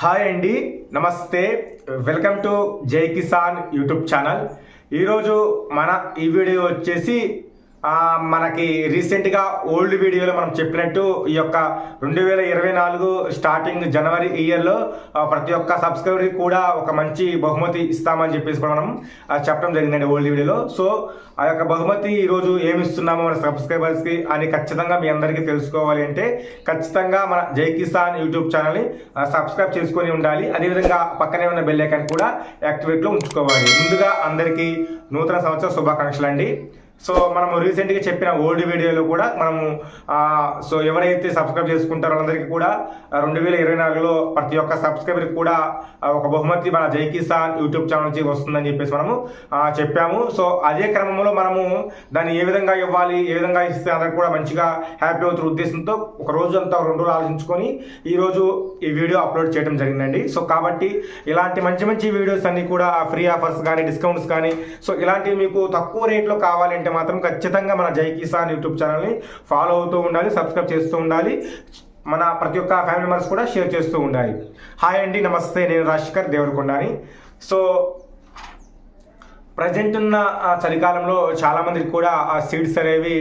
Hi అండి నమస్తే. Welcome to జై కిసాన్ యూట్యూబ్ ఛానల్. ఈరోజు మన ఈ వీడియో వచ్చేసి మనకి రీసెంట్గా ఓల్డ్ వీడియోలో మనం చెప్పినట్టు ఈ యొక్క రెండు వేల ఇరవై నాలుగు స్టార్టింగ్ జనవరి ఇయర్లో ప్రతి ఒక్క సబ్స్క్రైబర్కి కూడా ఒక మంచి బహుమతి ఇస్తామని చెప్పేసి కూడా మనం చెప్పడం జరిగిందండి ఓల్డ్ వీడియోలో. సో ఆ యొక్క బహుమతి ఈరోజు ఏమి ఇస్తున్నామో మన సబ్స్క్రైబర్స్కి అని ఖచ్చితంగా మీ అందరికీ తెలుసుకోవాలి అంటే ఖచ్చితంగా మన జై కిసాన్ యూట్యూబ్ ఛానల్ని సబ్స్క్రైబ్ చేసుకొని ఉండాలి. అదేవిధంగా పక్కనే ఉన్న బెల్ ఐకాన్ కూడా యాక్టివేట్లో ఉంచుకోవాలి. ముందుగా అందరికీ నూతన సంవత్సర శుభాకాంక్షలు అండి సో మనము రీసెంట్గా చెప్పిన ఓల్డ్ వీడియోలో కూడా మనము సో ఎవరైతే సబ్స్క్రైబ్ చేసుకుంటారో వాళ్ళందరికీ కూడా రెండు వేల ఇరవై నాలుగులో ప్రతి ఒక్క సబ్స్క్రైబర్కి కూడా ఒక బహుమతి మన జై కిసాన్ యూట్యూబ్ ఛానల్ నుంచి వస్తుందని చెప్పేసి మనము చెప్పాము. సో అదే క్రమంలో మనము దాన్ని ఏ విధంగా ఇవ్వాలి ఏ విధంగా ఇస్తే అందరికి కూడా మంచిగా హ్యాపీ అవుతున్న ఉద్దేశంతో ఒక రోజు అంతా రెండు రోజులు ఆలోచించుకొని ఈరోజు ఈ వీడియో అప్లోడ్ చేయడం జరిగిందండి. సో కాబట్టి ఇలాంటి మంచి మంచి వీడియోస్ అన్ని కూడా ఫ్రీ ఆఫర్స్ కానీ డిస్కౌంట్స్ కానీ సో ఇలాంటివి మీకు తక్కువ రేట్లో కావాలంటే మాత్రం ఖచ్చితంగా మన జై కిసాన్ యూట్యూబ్ ఛానల్ని ఫాలో అవుతూ ఉండాలి సబ్స్క్రైబ్ చేస్తూ ఉండాలి మన ప్రతి ఒక్క ఫ్యామిలీ మెంబర్స్ కూడా షేర్ చేస్తూ ఉండాలి. హాయ్ అండి నమస్తే నేను రాజశేఖర్ దేవరకొండని. సో ప్రజెంట్ ఉన్న చలికాలంలో చాలా మందికి కూడా ఆ సీడ్స్ అనేవి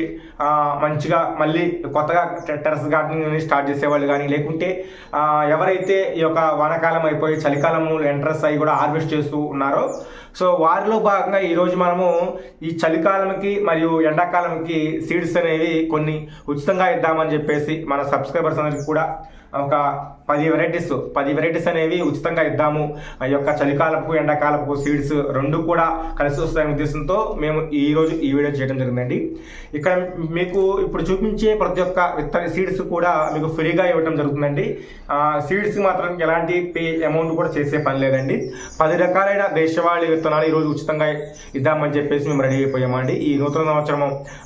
మంచిగా మళ్ళీ కొత్తగా టెరస్ గార్డెనింగ్ అనేది స్టార్ట్ చేసేవాళ్ళు కానీ లేకుంటే ఎవరైతే ఈ యొక్క వానాకాలం అయిపోయి చలికాలం ఎంట్రెస్ అయ్యి కూడా హార్వెస్ట్ చేస్తూ ఉన్నారో సో వారిలో భాగంగా ఈరోజు మనము ఈ చలికాలంకి మరియు ఎండాకాలంకి సీడ్స్ అనేవి కొన్ని ఉచితంగా ఇద్దామని చెప్పేసి మన సబ్స్క్రైబర్స్ అందరికి కూడా ఒక పది వెరైటీస్ పది వెరైటీస్ అనేవి ఉచితంగా ఇద్దాము. ఆ యొక్క చలికాలపు ఎండాకాలపు సీడ్స్ రెండు కూడా కలిసి వస్తాయనే ఉద్దేశంతో మేము ఈ రోజు ఈ వీడియో చేయడం జరిగిందండి. ఇక్కడ మీకు ఇప్పుడు చూపించే ప్రతి ఒక్క విత్తన సీడ్స్ కూడా మీకు ఫ్రీగా ఇవ్వడం జరుగుతుందండి. సీడ్స్ మాత్రం ఎలాంటి పే అమౌంట్ కూడా చేసే పని లేదండి. పది రకాలైన దేశవాళీ విత్తనాలు ఈరోజు ఉచితంగా ఇద్దామని చెప్పేసి మేము రెడీ అయిపోయామండి ఈ నూతన సంవత్సరం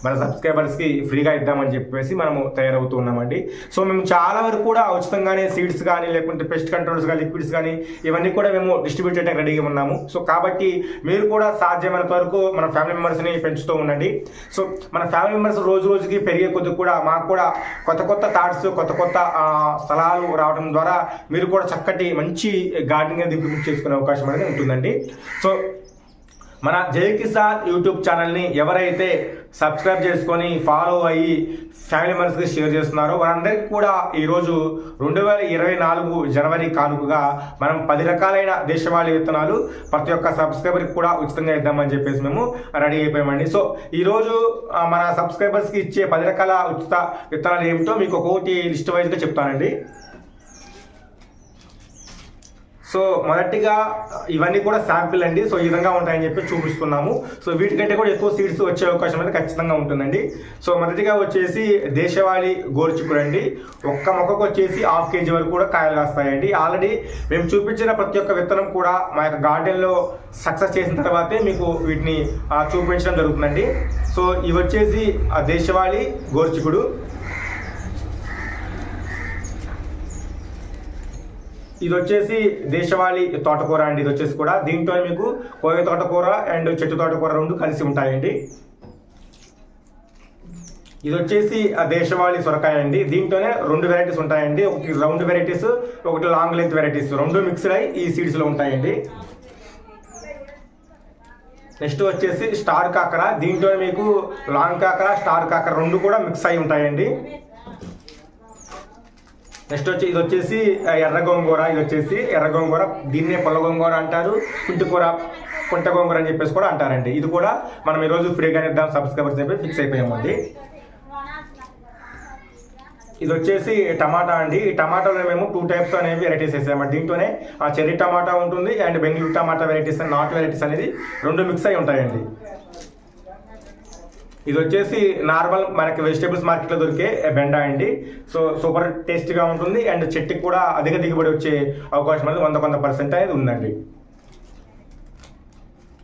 మన సబ్స్క్రైబర్స్కి ఫ్రీగా ఇద్దామని చెప్పేసి మనము తయారవుతూ ఉన్నామండి. సో మేము చాలా వరకు కూడా ఉచితంగానే సీడ్స్ కానీ లేకుంటే పెస్ట్ కంట్రోల్స్ కానీ లిక్విడ్స్ కానీ ఇవన్నీ కూడా మేము డిస్ట్రిబ్యూట్ చేయడానికి రెడీగా ఉన్నాము. సో కాబట్టి మీరు కూడా సాధ్యమైనంత వరకు మన ఫ్యామిలీ మెంబర్స్ని పెంచుతూ ఉండండి. సో మన ఫ్యామిలీ మెంబర్స్ రోజు రోజుకి పెరిగే కొద్ది కూడా మాకు కూడా కొత్త కొత్త థాట్స్ కొత్త కొత్త స్థలాలు రావడం ద్వారా మీరు కూడా చక్కటి మంచి గార్డెనింగ్ అనేది ఇంప్లిమెంట్ చేసుకునే అవకాశం అనేది ఉంటుందండి. సో మన జై కిసాన్ యూట్యూబ్ ఛానల్ని ఎవరైతే సబ్స్క్రైబ్ చేసుకొని ఫాలో అయ్యి ఫ్యామిలీ మెంబర్స్కి షేర్ చేస్తున్నారో వారందరికీ కూడా ఈరోజు రెండు వేల ఇరవై నాలుగు జనవరి కానుకగా మనం పది రకాలైన దేశవాళీ విత్తనాలు ప్రతి ఒక్క సబ్స్క్రైబర్కి కూడా ఉచితంగా ఇద్దామని చెప్పేసి మేము రెడీ అయిపోయామండి. సో ఈరోజు మన సబ్స్క్రైబర్స్కి ఇచ్చే పది రకాల ఉచిత విత్తనాలు ఏమిటో మీకు ఒక్కొక్కటి లిస్ట్ వైజ్గా చెప్తానండి. సో మొదటిగా ఇవన్నీ కూడా శాంపిల్ అండి. సో ఈ విధంగా ఉంటాయని చెప్పి చూపిస్తున్నాము. సో వీటికంటే కూడా ఎక్కువ సీడ్స్ వచ్చే అవకాశం అనేది ఖచ్చితంగా ఉంటుందండి. సో మొదటిగా వచ్చేసి దేశవాళీ గోరుచిక్కుడు అండి. ఒక్క మొక్కకు వచ్చేసి హాఫ్ కేజీ వరకు కూడా కాయలు కాస్తాయండి. ఆల్రెడీ మేము చూపించిన ప్రతి ఒక్క విత్తనం కూడా మా యొక్క గార్డెన్లో సక్సెస్ చేసిన తర్వాతే మీకు వీటిని చూపించడం జరుగుతుందండి. సో ఇవి వచ్చేసి ఆ దేశవాళీ గోరుచిక్కుడు ఇది వచ్చేసి దేశవాళీ తోటకూర అండి. ఇది వచ్చేసి కూడా దీంట్లో మీకు కోయ తోటకూర అండ్ చెట్టు తోటకూర రెండు కలిసి ఉంటాయండి. ఇది వచ్చేసి దేశవాళీ సొరకాయ అండి. దీంట్లోనే రెండు వెరైటీస్ ఉంటాయండి. ఒకటి రౌండ్ వెరైటీస్ ఒకటి లాంగ్ లెంత్ వెరైటీస్ రెండు మిక్స్డ్ అయి ఈ సీడ్స్లో ఉంటాయండి. నెక్స్ట్ వచ్చేసి స్టార్ కాకర. దీంట్లో మీకు లాంగ్ కాకర స్టార్ కాకర రెండు కూడా మిక్స్ అయి ఉంటాయండి. నెక్స్ట్ వచ్చి ఇది వచ్చేసి ఎర్ర గోంగూర. ఇది వచ్చేసి ఎర్ర గోంగూర. దీన్నే పొల్ల గోంగూర అంటారు. కుంటికూర కుంట గోంగూర అని చెప్పేసి కూడా అంటారండి. ఇది కూడా మనం ఈరోజు ఫ్రీగా ఇద్దాం సబ్స్క్రైబర్స్ చెప్పి ఫిక్స్ అయిపోయామండి. ఇది వచ్చేసి టమాటా అండి. ఈ టమాటాలో మేము టూ టైప్స్ అనేవి వెరైటీస్ వేసామండి. దీంట్లోనే ఆ చెర్రీ టమాటా ఉంటుంది అండ్ బెంగళూరు టమాటా వెరైటీస్ అండ్ నాట్ వెరైటీస్ అనేది రెండు మిక్స్ అయి ఉంటాయండి. ఇది వచ్చేసి నార్మల్ మనకి వెజిటేబుల్స్ మార్కెట్లో దొరికే బెండా అండి. సో సూపర్ టేస్టీగా ఉంటుంది. అండ్ చెట్టుకి కూడా అధిక దిగుబడి వచ్చే అవకాశం అనేది వంద కొంత పర్సెంట్ అనేది ఉందండి.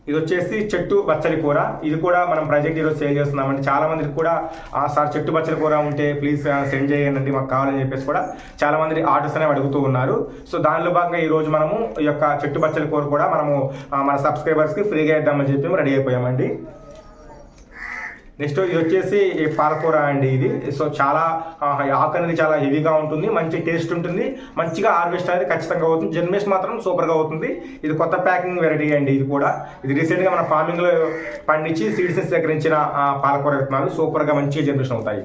ఇది వచ్చేసి చెట్టు బచ్చలి కూర. ఇది కూడా మనం ప్రజెంట్ ఈరోజు సేల్ చేస్తున్నామండి. చాలా మందికి కూడా ఆ సార్ చెట్టు బచ్చలి కూర ఉంటే ప్లీజ్ సెండ్ చేయండి మాకు కావాలని చెప్పేసి కూడా చాలా మంది ఆర్డర్స్ అనేవి అడుగుతూ ఉన్నారు. సో దానిలో భాగంగా ఈ రోజు మనము ఈ యొక్క చెట్టు బచ్చలి కూర కూడా మనము మన సబ్స్క్రైబర్స్కి ఫ్రీగా ఇద్దామని చెప్పి రెడీ అయిపోయామండి. నెక్స్ట్ ఇది వచ్చేసి పాలకూర అండి ఇది. సో చాలా ఆకు అనేది చాలా హెవీగా ఉంటుంది మంచి టేస్ట్ ఉంటుంది మంచిగా హార్వెస్ట్ అనేది ఖచ్చితంగా అవుతుంది. జన్మేష్ మాత్రం సూపర్గా అవుతుంది. ఇది కొత్త ప్యాకింగ్ వెరైటీ అండి ఇది కూడా. ఇది రీసెంట్గా మన ఫార్మింగ్లో పండించి సీడ్స్ని సేకరించిన పాలకూర విత్తనాలు సూపర్గా మంచిగా జన్మేషన్ అవుతాయి.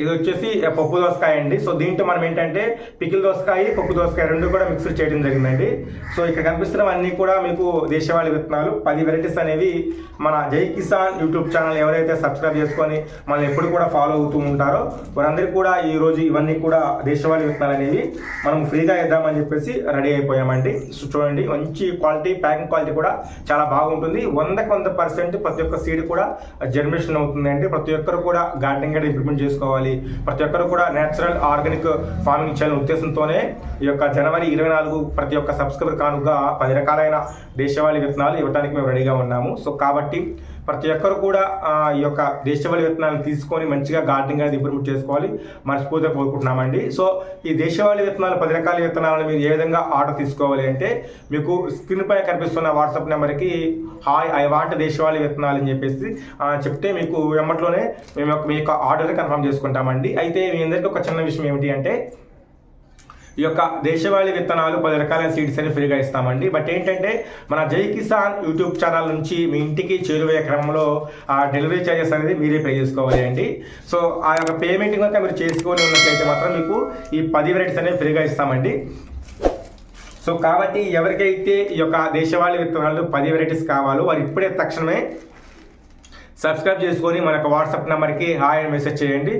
ఇది వచ్చేసి పప్పు దోసకాయ అండి. సో దీంట్లో మనం ఏంటంటే పికిల్ దోసకాయ పప్పు దోసకాయ రెండు కూడా మిక్స్ చేయడం జరిగిందండి. సో ఇక్కడ కనిపిస్తున్నవన్నీ కూడా మీకు దేశవాళీ విత్తనాలు. పది వెరైటీస్ అనేవి మన జై కిసాన్ యూట్యూబ్ ఛానల్ ఎవరైతే సబ్స్క్రైబ్ చేసుకొని మనం ఎప్పుడు కూడా ఫాలో అవుతూ ఉంటారో వారందరికీ కూడా ఈ రోజు ఇవన్నీ కూడా దేశవాళీ విత్తనాలు అనేవి మనం ఫ్రీగా ఇద్దామని చెప్పేసి రెడీ అయిపోయామండి. సో చూడండి మంచి క్వాలిటీ ప్యాకింగ్ క్వాలిటీ కూడా చాలా బాగుంటుంది. వందకి వంద పర్సెంట్ ప్రతి ఒక్క సీడ్ కూడా జనరేషన్ అవుతుందండి. ప్రతి ఒక్కరు కూడా గార్డెనింగ్ అనేది ఇంప్లిమెంట్ చేసుకోవాలి. ప్రతి ఒక్కరు కూడా నేచురల్ ఆర్గానిక్ ఫార్మింగ్ చేయాలనే ఉద్దేశంతోనే ఈ యొక్క జనవరి ఇరవై నాలుగు ప్రతి ఒక్క సబ్స్క్రైబర్ కానుగా పది రకాలైన దేశవాళీ విత్తనాలు ఇవ్వడానికి మేము రెడీగా ఉన్నాము. సో కాబట్టి ప్రతి ఒక్కరు కూడా ఈ యొక్క దేశవాళీ విత్తనాలు తీసుకొని మంచిగా గార్డెనింగ్ అనేది ఇంప్రూవ్ చేసుకోవాలి. మనస్ఫూర్తిగా కోరుకుంటున్నామండి. సో ఈ దేశవాళీ విత్తనాలు పది రకాల విత్తనాలను మీరు ఏ విధంగా ఆర్డర్ తీసుకోవాలి అంటే మీకు స్క్రీన్ పైన కనిపిస్తున్న వాట్సాప్ నెంబర్కి హాయ్ ఐ వాంట్ దేశవాళీ విత్తనాలు అని చెప్పేసి చెప్తే మీకు వెమ్మట్లోనే మేము మీ యొక్క ఆర్డర్ కన్ఫర్మ్ చేసుకుంటామండి. అయితే మీ అందరికీ ఒక చిన్న విషయం ఏమిటి అంటే ఈ యొక్క దేశవాళీ విత్తనాలు పది రకాల సీడ్స్ అని ఫ్రీగా ఇస్తామండి. బట్ ఏంటంటే మన జై కిసాన్ యూట్యూబ్ ఛానల్ నుంచి మీ ఇంటికి చేరువయ్యే క్రమంలో ఆ డెలివరీ చార్జెస్ అనేది మీరే పే చేసుకోవాలి అండి. సో ఆ యొక్క పేమెంట్ కనుక మీరు చేసుకొని ఉన్నట్లయితే మాత్రం మీకు ఈ పది వెరైటీస్ అనేవి ఫ్రీగా ఇస్తామండి. సో కాబట్టి ఎవరికైతే ఈ యొక్క దేశవాళీ విత్తనాలు పది వెరైటీస్ కావాలో వారు ఇప్పుడే తక్షణమే సబ్స్క్రైబ్ చేసుకొని మన యొక్క వాట్సాప్ నెంబర్కి హాయ్ అని మెసేజ్ చేయండి.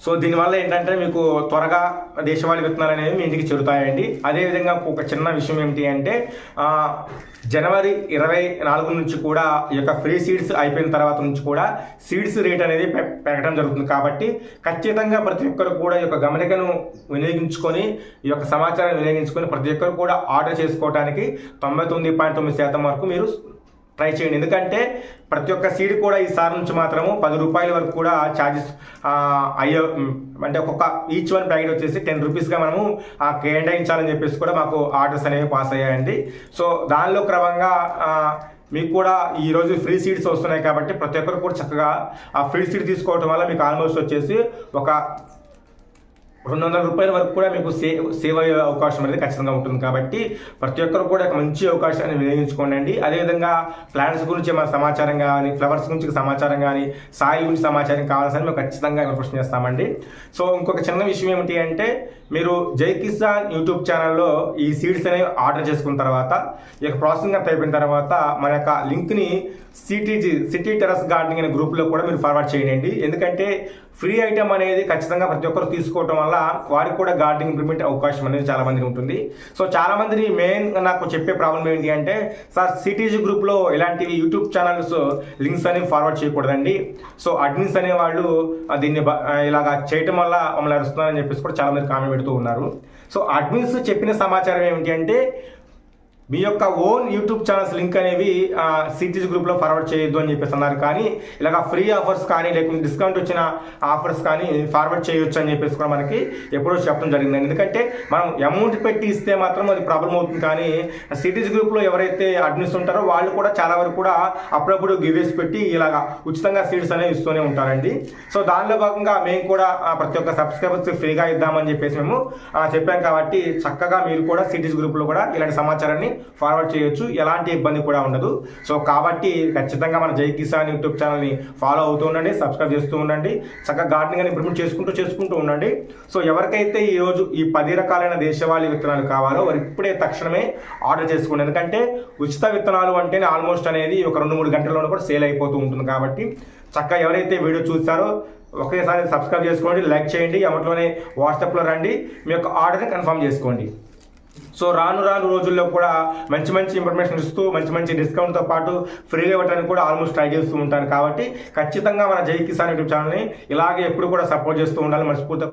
సో దీనివల్ల ఏంటంటే మీకు త్వరగా దేశవాళీ విత్తనాలు అనేవి మీ ఇంటికి చేరుతాయండి. అదేవిధంగా ఒక చిన్న విషయం ఏమిటి అంటే జనవరి ఇరవై నాలుగు నుంచి కూడా ఈ యొక్క ఫ్రీ సీడ్స్ అయిపోయిన తర్వాత నుంచి కూడా సీడ్స్ రేట్ అనేది పె- పెరగడం జరుగుతుంది. కాబట్టి ఖచ్చితంగా ప్రతి ఒక్కరు కూడా ఈ యొక్క గమనికను వినియోగించుకొని ఈ యొక్క సమాచారాన్ని వినియోగించుకొని ప్రతి ఒక్కరు కూడా ఆర్డర్ చేసుకోవడానికి తొంభై తొమ్మిది పాయింట్ తొమ్మిది శాతం వరకు మీరు ట్రై చేయండి. ఎందుకంటే ప్రతి ఒక్క సీడ్ కూడా ఈసారి నుంచి మాత్రము పది రూపాయల వరకు కూడా ఛార్జెస్ అయ్యో అంటే ఒక్కొక్క ఈచ్ వన్ ప్యాకెట్ వచ్చేసి టెన్ రూపీస్గా మనము ఆ, కేటాయించాలని చెప్పేసి కూడా మాకు ఆర్డర్స్ అనేవి పాస్ అయ్యాయండి. సో దానిలో క్రమంగా మీకు కూడా ఈరోజు ఫ్రీ సీడ్స్ వస్తున్నాయి కాబట్టి ప్రతి ఒక్కరు కూడా చక్కగా ఆ ఫ్రీ సీడ్ తీసుకోవడం వల్ల మీకు ఆల్మోస్ట్ వచ్చేసి ఒక రెండు వందల రూపాయల వరకు కూడా మీకు సేవ్ సేవ్ అయ్యే అవకాశం అనేది ఖచ్చితంగా ఉంటుంది. కాబట్టి ప్రతి ఒక్కరు కూడా ఒక మంచి అవకాశాన్ని వినియోగించుకోండి అండి. అదేవిధంగా ప్లాంట్స్ గురించి మన సమాచారం కానీ ఫ్లవర్స్ గురించి సమాచారం కానీ సాయిల్ గురించి సమాచారం కావాల్సిన మేము ఖచ్చితంగా ఇన్ఫర్మేషన్ చేస్తామండి. సో ఇంకొక చిన్న విషయం ఏమిటి అంటే మీరు జై కిసాన్ యూట్యూబ్ ఛానల్లో ఈ సీడ్స్ అనేవి ఆర్డర్ చేసుకున్న తర్వాత ఈ యొక్క ప్రాసెసింగ్ అంతా అయిపోయిన తర్వాత మన యొక్క లింక్ని సిటీజీ సిటీ టెరస్ గార్డెనింగ్ అనే గ్రూప్లో కూడా మీరు ఫార్వర్డ్ చేయండి. ఎందుకంటే ఫ్రీ ఐటమ్ అనేది ఖచ్చితంగా ప్రతి ఒక్కరు తీసుకోవటం వల్ల వారికి కూడా గార్డెనింగ్ ఇంప్లిమెంట్ అవకాశం అనేది చాలా మందికి ఉంటుంది. సో చాలా మంది మెయిన్ నాకు చెప్పే ప్రాబ్లం ఏంటి అంటే సార్ సిటీజీ గ్రూప్లో ఇలాంటివి యూట్యూబ్ ఛానల్స్ లింక్స్ అనేవి ఫార్వర్డ్ చేయకూడదండి. సో అడ్మిన్స్ అనే వాళ్ళు దీన్ని బ- ఇలాగా చేయటం వల్ల మమ్మల్ని అరుస్తున్నారని చెప్పేసి కూడా చాలా మంది కామెంట్ పెడుతూ ఉన్నారు. సో అడ్మిన్స్ చెప్పిన సమాచారం ఏమిటి అంటే మీ యొక్క ఓన్ యూట్యూబ్ ఛానల్స్ లింక్ అనేవి సిటీస్ గ్రూప్లో ఫార్వర్డ్ చేయొద్దు అని చెప్పేసి అన్నారు. కానీ ఇలాగ ఫ్రీ ఆఫర్స్ కానీ లేకుంటే డిస్కౌంట్ వచ్చిన ఆఫర్స్ కానీ ఫార్వర్డ్ చేయొచ్చు అని చెప్పేసి కూడా మనకి ఎప్పుడో చెప్పడం జరిగింది ఎందుకంటే మనం అమౌంట్ పెట్టి ఇస్తే మాత్రం అది ప్రాబ్లం అవుతుంది. కానీ సిటీస్ గ్రూప్లో ఎవరైతే అడ్మిన్స్ ఉంటారో వాళ్ళు కూడా చాలా వరకు కూడా అప్పుడప్పుడు గివేస్ పెట్టి ఇలాగా ఉచితంగా సీట్స్ అనేవి ఇస్తూనే ఉంటారండి. సో దానిలో భాగంగా మేము కూడా ప్రతి ఒక్క సబ్స్క్రైబర్స్ ఫ్రీగా ఇద్దామని చెప్పేసి మేము చెప్పాం కాబట్టి చక్కగా మీరు కూడా సిటీస్ గ్రూప్లో కూడా ఇలాంటి సమాచారాన్ని ఫార్వర్డ్ చేయొచ్చు. ఎలాంటి ఇబ్బంది కూడా ఉండదు. సో కాబట్టి ఖచ్చితంగా మన జై కిసాన్ యూట్యూబ్ ఛానల్ని ఫాలో అవుతూ ఉండండి సబ్స్క్రైబ్ చేస్తూ ఉండండి. చక్కగా గార్డెనింగ్ అని ఇంప్రూవ్మెంట్ చేసుకుంటూ చేసుకుంటూ ఉండండి. సో ఎవరికైతే ఈ రోజు ఈ పది రకాలైన దేశవాళీ విత్తనాలు కావాలో వారు ఇప్పుడే తక్షణమే ఆర్డర్ చేసుకోండి. ఎందుకంటే ఉచిత విత్తనాలు అంటేనే ఆల్మోస్ట్ అనేది ఒక రెండు మూడు గంటల్లోనూ కూడా సేల్ అయిపోతూ ఉంటుంది కాబట్టి చక్కగా ఎవరైతే వీడియో చూస్తారో ఒకేసారి సబ్స్క్రైబ్ చేసుకోండి లైక్ చేయండి. ఎవరిలోనే వాట్సాప్లో రండి. మీ యొక్క ఆర్డర్ని కన్ఫర్మ్ చేసుకోండి. సో రాను రాను రోజుల్లో కూడా మంచి మంచి ఇన్ఫర్మేషన్ ఇస్తూ మంచి మంచి డిస్కౌంట్తో పాటు ఫ్రీగా ఇవ్వడానికి కూడా ఆల్మోస్ట్ ట్రై చేస్తూ ఉంటాను. కాబట్టి ఖచ్చితంగా మన జై కిసాన్ యూట్యూబ్ ఛానల్ని ఇలాగే ఎప్పుడు కూడా సపోర్ట్ చేస్తూ ఉండాలి మనస్ఫూర్తి